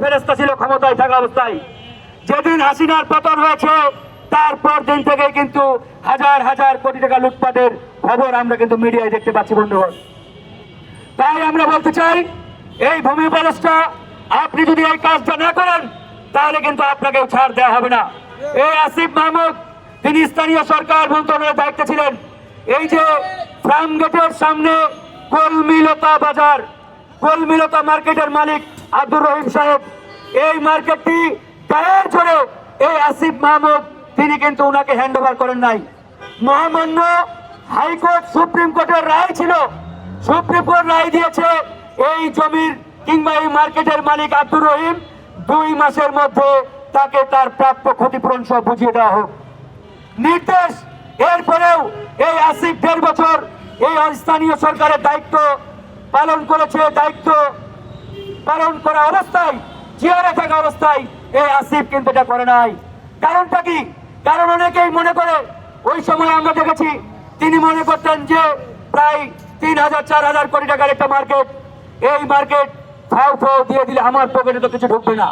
ফেরেস্তা ছিল ক্ষমতায় থাকা অবস্থায়। যেদিন হাসিনার পতন হয়েছে, তারপর দিন থেকে কিন্তু হাজার হাজার কোটি টাকা লুটপাটের খবর আমরা কিন্তু মিডিয়ায় দেখতে পাচ্ছি, বন্ধুগণ। তাই আমরা বলতে চাই, এই ভূমি উপদেষ্টা আপনি যদি এই কাজটা না করেন, তাহলে কিন্তু আপনাকে ছাড় দেওয়া হবে না। এই আসিফ মাহমুদ, তিনি স্থানীয় সরকার মন্ত্রণালয়ের দায়িত্বে ছিলেন। এই যে ফার্ম গেটের সামনে কলমিলতা বাজার, কলমিলতা মার্কেটের মালিক আব্দুর রহিম সাহেব, এই মার্কেটটি গায়ের জোরে এই আসিফ মাহমুদ, তিনি কিন্তু ওনাকে হ্যান্ড করেন নাই। মহামান্য হাইকোর্ট সুপ্রিম কোর্টের রায় ছিল। সুপ্রিম কোর্ট রায় দিয়েছে, এই জমির কিংবা এই মার্কেটের মালিক আব্দুর রহিম, দুই মাসের মধ্যে তাকে তার প্রাপ্য ক্ষতিপূরণ সব বুঝিয়ে দেওয়া হোক। নির্দেশ, এরপরেও এই আসিফ দেড় বছর এই স্থানীয় সরকারের দায়িত্ব পালন করেছে, দায়িত্ব পালন করা অবস্থায় চেয়ারে থাকা অবস্থায় এই আসিফ কিন্তু এটা করে নাই। কারণটা কি? কারণ অনেকেই মনে করে, ওই সময় আমরা দেখেছি, তিনি মনে করতেন যে প্রায় তিন হাজার, চার হাজার কোটি টাকার একটা মার্কেট এই মার্কেট ফাউ ফাউ দিয়ে দিলে আমার পকেটে তো কিছু ঢুকবে না।